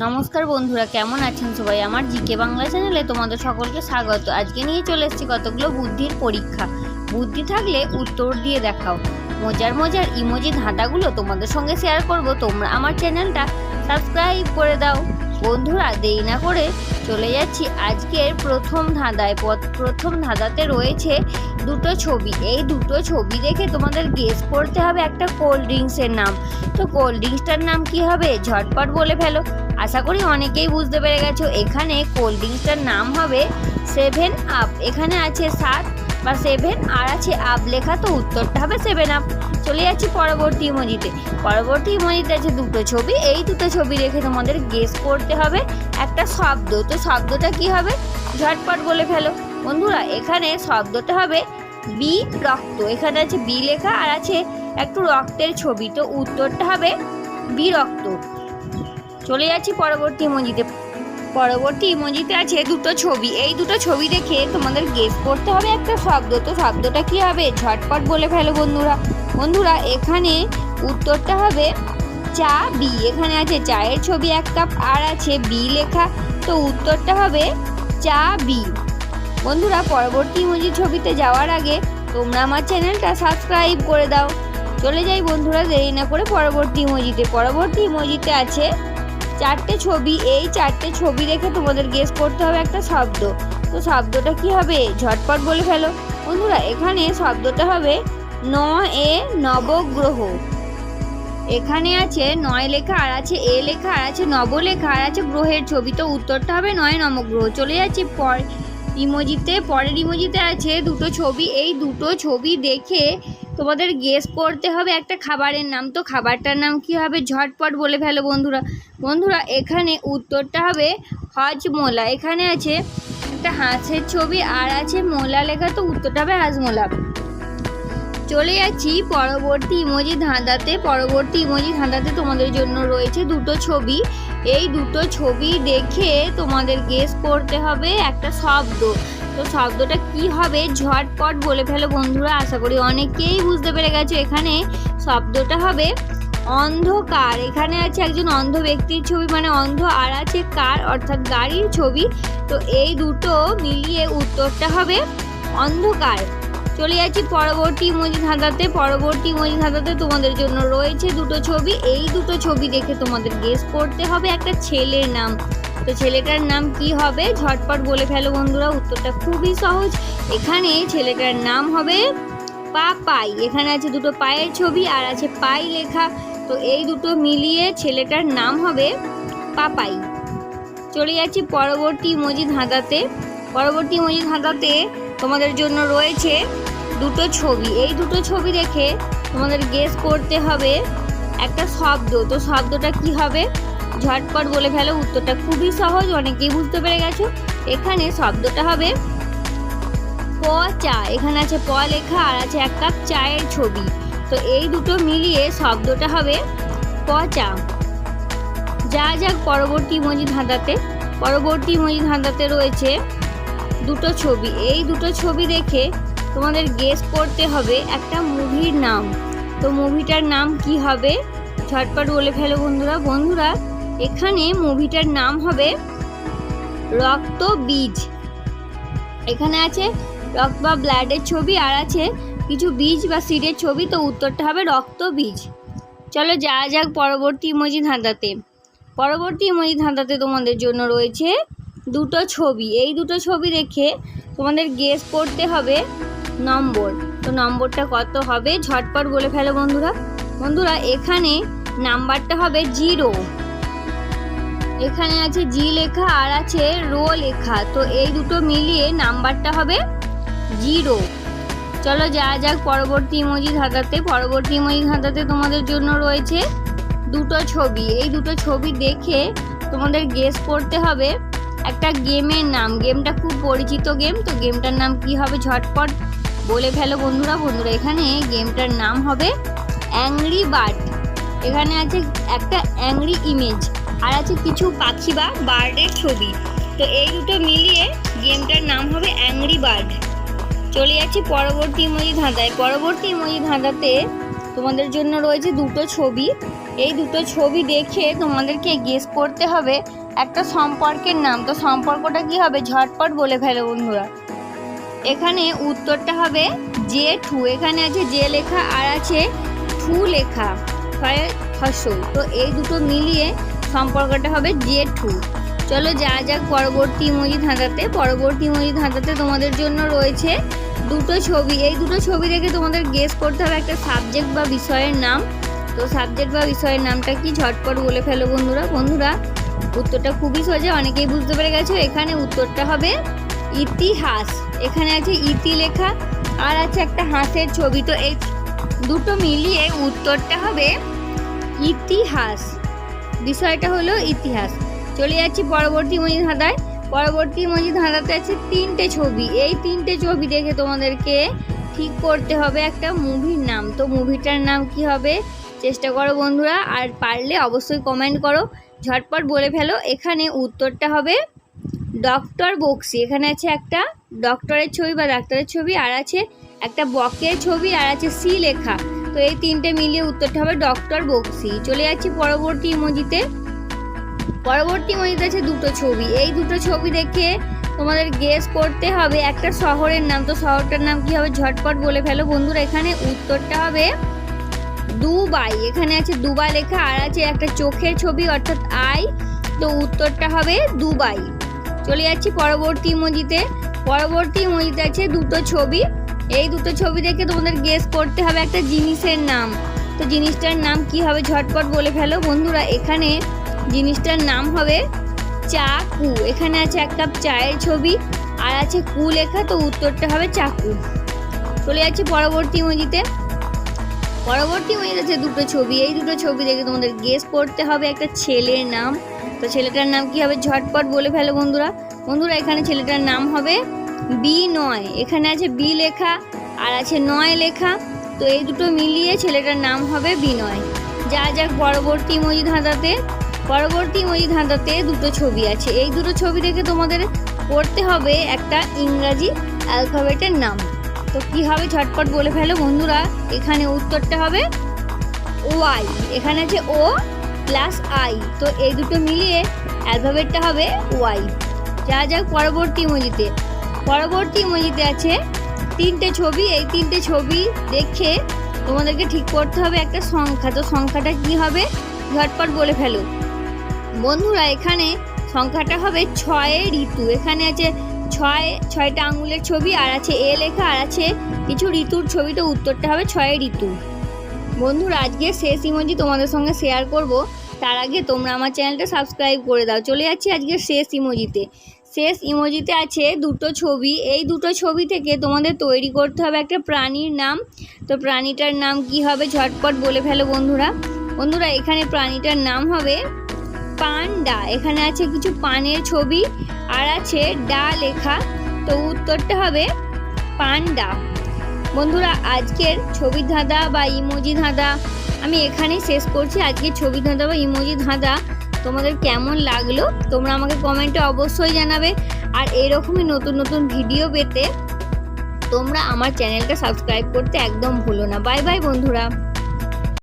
নমস্কার বন্ধুরা, কেমন আছেন সবাই? আমার জিকে বাংলা চ্যানেলে তোমাদের সকলকে স্বাগত। আজকে নিয়ে চলে এসেছি কতগুলো বুদ্ধির পরীক্ষা। বুদ্ধি থাকলে উত্তর দিয়ে দেখাও। মজার মজার ইমোজি ধাঁধাগুলো তোমাদের সঙ্গে শেয়ার করব। তোমরা আমার চ্যানেলটা সাবস্ক্রাইব করে দাও। বন্ধুরা, দেরি না করে চলে যাচ্ছি আজকের প্রথম ধাঁধায়। প্রথম ধাঁধাতে রয়েছে দুটো ছবি। এই দুটো ছবি দেখে তোমাদের গেস করতে হবে একটা কোল্ড ড্রিঙ্কসের নাম। তো কোল্ড ড্রিঙ্কসটার নাম কি হবে? ঝটপট বলে ফেলো। আশা করি অনেকেই বুঝতে পেরে গেছো। এখানে কোল্ড ড্রিঙ্কসটার নাম হবে সেভেন আপ এখানে আছে সাত বা সেভেন আর আছে আপ লেখা তো উত্তরটা হবে সেভেন আপ চলে যাচ্ছি পরবর্তী ইমোজিতে। পরবর্তী ইমোজিতে আছে দুটো ছবি। এই দুটো ছবি রেখে তোমাদের গেস করতে হবে একটা শব্দ। তো শব্দটা কি হবে? ঝটপট বলে ফেলো। বন্ধুরা, এখানে শব্দটা হবে বি রক্ত। এখানে আছে বি লেখা আর আছে একটু রক্তের ছবি। তো উত্তরটা হবে বি রক্ত। চলে যাচ্ছি পরবর্তী ইমোজিতে। পরবর্তী ইমোজিতে আছে দুটো ছবি। এই দুটো ছবি দেখে তোমাদের গেস করতে হবে একটা শব্দ। তো শব্দটা কি হবে? ঝটপট বলে ফেলো বন্ধুরা। বন্ধুরা, এখানে উত্তরটা হবে চা বি এখানে আছে চায়ের ছবি এক কাপ আর আছে বি লেখা। তো উত্তরটা হবে চা বি বন্ধুরা, পরবর্তী ইমোজি ছবিতে যাওয়ার আগে তোমরা আমার চ্যানেলটা সাবস্ক্রাইব করে দাও। চলে যাই বন্ধুরা, দেরি না করে পরবর্তী ইমোজিতে পরবর্তী ইমোজিতে আছে চারটে ছবি, এই চারটে ছবি দেখে তোমাদের গেস করতে হবে একটা শব্দ। তো শব্দটা কি হবে? ঝটপট বলে ফেলো। বন্ধুরা, এখানে শব্দটা হবে ন এ নবগ্রহ। এখানে আছে নয় লেখা, আর আছে এ লেখা, আর আছে নব লেখা আর আছে গ্রহের ছবি। তো উত্তরটা হবে নয় নবগ্রহ। চলে যাচ্ছি পর ইমোজিতে, পরের ইমোজিতে আছে দুটো ছবি। এই দুটো ছবি দেখে তোমাদের গেস করতে হবে একটা খাবারের নাম। তো খাবারটার নাম কি হবে? ঝটপট বলে ফেলো বন্ধুরা। বন্ধুরা, এখানে উত্তরটা হবে হজমোলা। এখানে আছে একটা হাঁসের ছবি আর আছে মোলা লেখা, তো উত্তরটা হবে হাজমোলা চলে যাচ্ছি পরবর্তী ইমোজি ধাঁধাতে। পরবর্তী ইমোজি ধাঁধাতে তোমাদের জন্য রয়েছে দুটো ছবি। এই দুটো ছবি দেখে তোমাদের গেস করতে হবে একটা শব্দ। তো শব্দটা কি হবে? ঝটপট বলে ফেলো বন্ধুরা, আশা করি অনেকেই বুঝতে পেরে গেছো এখানে। শব্দটা হবে অন্ধকার। এখানে আছে একজন অন্ধ ব্যক্তির ছবি মানে অন্ধ, আর আছে কার, অর্থাৎ গাড়ির ছবি। তো এই দুটো মিলিয়ে উত্তরটা হবে অন্ধকার। চলে যাচ্ছি পরবর্তী ইমোজি ধাঁধাতে পরবর্তী ইমোজি ধাঁধাতে তোমাদের জন্য রয়েছে দুটো ছবি। এই দুটো ছবি দেখে তোমাদের গেস করতে হবে একটা ছেলের নাম। তো ছেলেটার নাম কি হবে? ঝটপট বলে ফেলো বন্ধুরা, উত্তরটা খুবই সহজ। এখানে ছেলেটার নাম হবে পা পাই এখানে আছে দুটো পায়ের ছবি আর আছে পাই লেখা। তো এই দুটো মিলিয়ে ছেলেটার নাম হবে পাপাই। চলে যাচ্ছি পরবর্তী ইমোজি ধাঁধাতে পরবর্তী ইমোজি ধাঁধাতে তোমাদের জন্য রয়েছে দুটো ছবি। এই দুটো ছবি দেখে তোমাদের গেস করতে হবে একটা শব্দ। তো শব্দটা কি হবে? ঝটপট বলে ফেলো, উত্তরটা খুবই সহজ, অনেকেই বুঝতে পেরে গেছো। এখানে শব্দটা হবে প চা। এখানে আছে প লেখা, আর আছে এক কাপ চায়ের ছবি। তো এই দুটো মিলিয়ে শব্দটা হবে প চা। যা যাক পরবর্তী ইমোজি ধাঁধাতে। পরবর্তী ইমোজি ধাঁধাতে রয়েছে দুটো ছবি। এই দুটো ছবি দেখে তোমাদের গেস করতে হবে একটা মুভির নাম। তো মুভিটার নাম কি হবে? ঝটপট বলে ফেলো বন্ধুরা। বন্ধুরা, এখানে মুভিটার নাম হবে রক্ত বীজ। এখানে আছে রক্ত বা ব্লাডের ছবি আর আছে কিছু বীজ বা সিডের ছবি। তো উত্তরটা হবে রক্ত বীজ। চলো যা যাক পরবর্তী ইমোজি ধাঁধাতে পরবর্তী ইমোজি ধাঁধাতে তোমাদের জন্য রয়েছে দুটো ছবি। এই দুটো ছবি দেখে তোমাদের গেস করতে হবে নম্বর। তো নম্বরটা কত হবে? ঝটপট বলে ফেলো বন্ধুরা। বন্ধুরা, এখানে নাম্বারটা হবে জিরো। এখানে আছে জি লেখা আর আছে রো লেখা। তো এই দুটো মিলিয়ে নাম্বারটা হবে জিরো। চলো যা যাক পরবর্তী ইমোজি ধাঁধাতে। পরবর্তী ইমোজি ধাঁধাতে তোমাদের জন্য রয়েছে দুটো ছবি। এই দুটো ছবি দেখে তোমাদের গেস করতে হবে একটা গেমের নাম। গেমটা খুব পরিচিত গেম, তো গেমটার নাম কি হবে ঝটপট বলে ফেলো বন্ধুরা। বন্ধুরা, এখানে গেমটার নাম হবে অ্যাংরি বার্ড। এখানে আছে একটা অ্যাংরি ইমেজ, আর আছে কিছু পাখি বা বার্ডের ছবি। তো এই দুটো মিলিয়ে গেমটার নাম হবে অ্যাংরি বার্ড। চলে যাচ্ছি পরবর্তী ইমোজি ধাঁধায়। পরবর্তী ইমোজি ধাঁধাতে তোমাদের জন্য রয়েছে দুটো ছবি। এই দুটো ছবি দেখে তোমাদেরকে গেস করতে হবে একটা সম্পর্কের নাম। তো সম্পর্কটা কি হবে? ঝটপট বলে ফেলো বন্ধুরা। এখানে উত্তরটা হবে জে ঠু এখানে আছে জে লেখা আর আছে ঠু লেখা। ফসল তো এই দুটো মিলিয়ে সম্পর্কটা হবে জে ঠু চলো যা যাক পরবর্তী ইমোজি ধাঁধাতে। পরবর্তী ইমোজি ধাঁধাতে তোমাদের জন্য রয়েছে দুটো ছবি। এই দুটো ছবি দেখে তোমাদের গেস করতে হবে একটা সাবজেক্ট বা বিষয়ের নাম। তো সাবজেক্ট বা বিষয়ের নামটা কি ঝটপট বলে ফেলো বন্ধুরা? বন্ধুরা, উত্তরটা খুবই সোজা অনেকেই বুঝতে পেরে গেছো। এখানে উত্তরটা হবে ইতিহাস। এখানে আছে ইতি লেখা, আর আছে একটা হাঁসের ছবি। তো এই দুটো মিলিয়ে উত্তরটা হবে ইতিহাস। বিষয়টা হলো ইতিহাস। চলে যাচ্ছি পরবর্তী মজি ধাঁধায় পরবর্তী মজি ধাঁধাতে আছে তিনটে ছবি। এই তিনটে ছবি দেখে তোমাদেরকে ঠিক করতে হবে একটা মুভির নাম। তো মুভিটার নাম কি হবে? চেষ্টা করো বন্ধুরা, আর পারলে অবশ্যই কমেন্ট করো। ঝটপট বলে ফেলো, এখানে উত্তরটা হবে ডক্টর বক্সি। এখানে আছে একটা ডক্টরের ছবি বা ডাক্তারের ছবি, আর আছে একটা বকের ছবি, আর আছে সি লেখা। তো এই তিনটে মিলিয়ে উত্তরটা হবে ডক্টর বক্সি। চলে যাচ্ছি পরবর্তী ইমোজিতে। পরবর্তী ইমোজিতে আছে দুটো ছবি। এই দুটো ছবি দেখে তোমাদের গেস করতে হবে একটা শহরের নাম। তো শহরটার নাম কি হবে? ঝটপট বলে ফেলো বন্ধুরা, এখানে উত্তরটা হবে দুবাই। এখানে আছে দুবাই লেখা, আর আছে একটা চোখের ছবি, অর্থাৎ আই। তো উত্তরটা হবে দুবাই। চলে যাচ্ছি পরবর্তী ইমোজিতে। পরবর্তী ইমোজিতে আছে দুটো ছবি। এই দুটো ছবি দেখে তোমাদের গেস করতে হবে একটা জিনিসের নাম। তো জিনিসটার নাম কি হবে ঝটপট বলে ফেলো। বন্ধুরা, এখানে জিনিসটার নাম হবে চাকু। এখানে আছে এক কাপ চায়ের ছবি, আর আছে কু লেখা, তো উত্তরটা হবে চাকু। চলে যাচ্ছি পরবর্তী ইমোজিতে। পরবর্তী ইমোজিতে আছে দুটো ছবি। এই দুটো ছবি দেখে তোমাদের গেস করতে হবে একটা ছেলের নাম। তো ছেলেটার নাম কি হবে? ঝটপট বলে ফেলো বন্ধুরা। বন্ধুরা, এখানে ছেলেটার নাম হবে বি নয়। এখানে আছে বি লেখা, আর আছে নয় লেখা। তো এই দুটো মিলিয়ে ছেলেটার নাম হবে বিনয় যা যাক পরবর্তী ইমোজি ধাঁধাতে। পরবর্তী ইমোজি ধাঁধাতে দুটো ছবি আছে। এই দুটো ছবি দেখে তোমাদের পড়তে হবে একটা ইংরাজি অ্যালফাবেটের নাম। তো কি হবে ঝটপট বলে ফেলো বন্ধুরা? এখানে উত্তরটা হবে ওয়াই। এখানে আছে ও প্লাস আই। তো এই দুটো মিলিয়ে অ্যালফাবেটটা হবে ওয়াই। যা যাক পরবর্তী ইমোজিতে। পরবর্তী ইমোজিতে আছে তিনটে ছবি। এই তিনটে ছবি দেখে তোমাদেরকে ঠিক করতে হবে একটা সংখ্যা। তো সংখ্যাটা কি হবে? ঝটপট বলে ফেলো। বন্ধুরা, এখানে সংখ্যাটা হবে ছয় ঋতু। এখানে আছে ছয়, ছয়টা আঙুলের ছবি, আর আছে এ লেখা, আর আছে কিছু ঋতুর ছবি, তো উত্তরটা হবে ছয় ঋতু। বন্ধুরা, আজকে শেষ ইমোজি তোমাদের সঙ্গে শেয়ার করব। তার আগে তোমরা আমার চ্যানেলটা সাবস্ক্রাইব করে দাও। চলে যাচ্ছি আজকে শেষ ইমোজিতে। শেষ ইমোজিতে আছে দুটো ছবি। এই দুটো ছবি থেকে তোমাদের তৈরি করতে হবে একটা প্রাণীর নাম। তো প্রাণীটার নাম কি হবে ঝটপট বলে ফেলো বন্ধুরা। বন্ধুরা, এখানে প্রাণীটার নাম হবে পান্ডা। এখানে আছে কিছু পানের ছবি। আর আছে ডা লেখা, তো উত্তরটা হবে পান্ডা। বন্ধুরা, আজকের ছবি ধাঁধা বা ইমোজি ধাঁধা, আমি এখানেই শেষ করছি। আজকের ছবি ধাঁধা বা ইমোজি ধাঁধা তোমাদের কেমন লাগল, তোমরা আমাকে কমেন্টে অবশ্যই জানাবে। আর এরকমই নতুন নতুন ভিডিও পেতে তোমরা আমার চ্যানেলটা সাবস্ক্রাইব করতে একদম ভুলো না। বাই বাই বন্ধুরা।